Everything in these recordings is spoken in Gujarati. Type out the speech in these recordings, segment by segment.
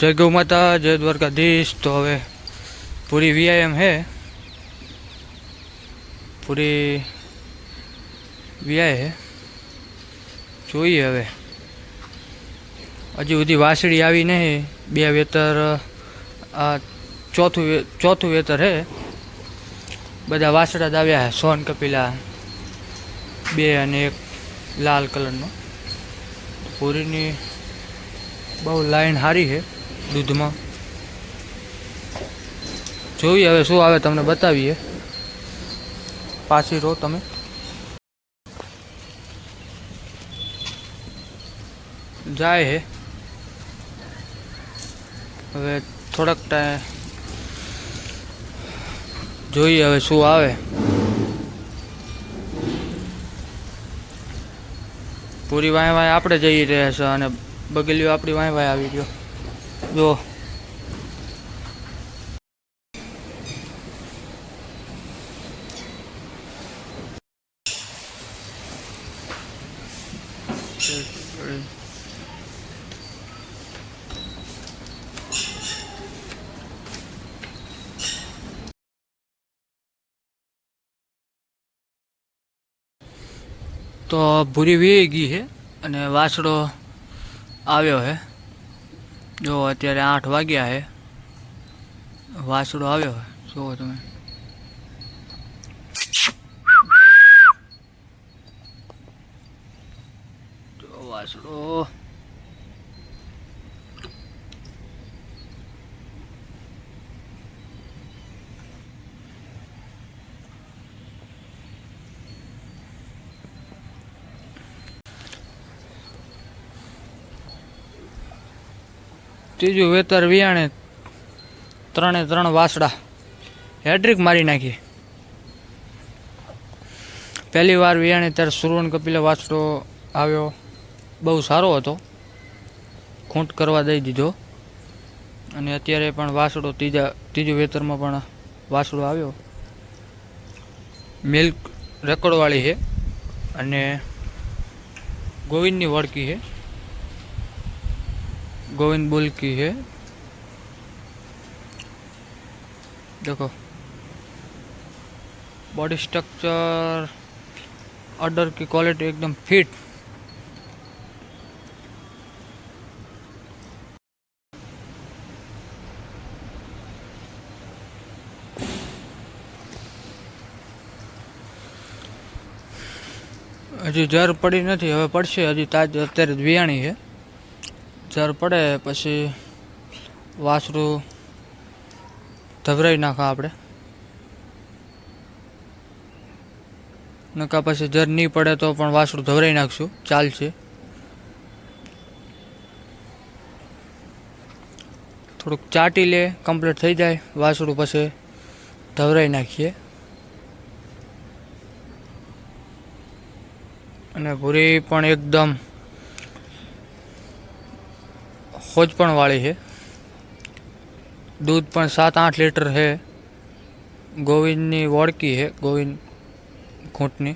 જય ગૌ માતા, જય દ્વારકાધીશ. તો હવે પૂરી વ્યાયામ હે? પૂરી વ્યાય હે? જોઈએ હવે. હજી સુધી વાસળી આવી નહીં. બે વેતર આ ચોથું ચોથું વેતર હે. બધા વાસડા જ આવ્યા સોન કપિલા, બે અને એક લાલ કલરનો. પૂરીની બહુ લાઈન સારી છે દૂધમાં. જોઈએ હવે શું આવે તમને બતાવીએ. પાછી રહો તમે. જાય હે. હવે થોડાક ટાઈમ જોઈએ હવે શું આવે. પૂરી વાય વાય આપણે જઈ રહ્યા છે અને બગીલ્યો આપણી વાય વાય આવી ગયો. જો. તો ભૂરી વી ગઈ છે અને વાસડો આવ્યો છે. જો અત્યારે આઠ વાગ્યા છે વાસડો આવ્યો જુઓ તમે. વાસડો ત્રીજું વેતર વિયાણે ત્રણે ત્રણ વાસડા. હેડ્રિક મારી નાખી. પહેલી વાર વિયાણે ત્યારે સુરવણ કપિલે વાસડો આવ્યો. બહુ સારો હતો. ખૂંટ કરવા દઈ દીધો. અને અત્યારે પણ વાસડો ત્રીજા, ત્રીજું વેતરમાં પણ વાસડો આવ્યો. મિલ્ક રેકોર્ડવાળી છે. અને ગોવિંદની વળકી છે. गोविंद बुल की है देखो बॉडी स्ट्रक्चर ऑर्डर की क्वालिटी एकदम फिट હજી જર પડી નથી હવે પડશે હજી તાજ અત્યારે જ વિયાણી છે જર પડે પછી વાસરું ધવરાઈ નાખો આપણે. નકા પછી જર નહીં પડે તો પણ વાસરું ધવરાઈ નાખશું, ચાલશે. થોડુંક ચાટી લે કમ્પ્લીટ થઈ જાય, વાસરું પછી ધવરાઈ નાખીએ. અને ભૂરી પણ એકદમ હોજ પણ વાળી છે. દૂધ પણ સાત આઠ લીટર છે. ગોવિંદની વળકી છે, ગોવિંદ ઘૂંટની.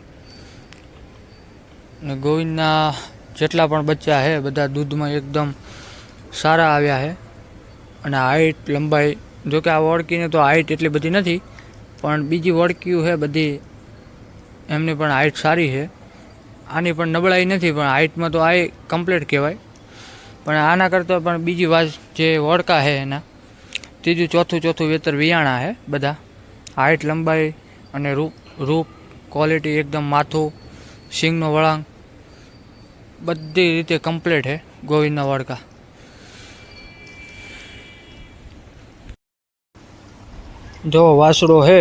ને ગોવિંદના જેટલા પણ બચ્ચા છે, બધા દૂધમાં એકદમ સારા આવ્યા છે. અને હાઈટ, લંબાઈ, જોકે આ વોડકીને તો હાઈટ એટલી બધી નથી, પણ બીજી વોડકીઓ છે, બધી એમની પણ હાઈટ સારી છે. આની પણ નબળાઈ નથી, પણ હાઈટમાં તો આ કમ્પ્લીટ કહેવાય. પણ આના કરતાં પણ બીજી વાત જે વડકા છે એના, ત્રીજું ચોથું ચોથું વેતર વિયાણા છે બધા. હાઇટ લંબાઈ અને રૂપ રૂપ ક્વોલિટી એકદમ માથું સિંગનો વળાંક, બધી રીતે કમ્પ્લીટ છે ગોવિંદના વડકા જો વાસડો છે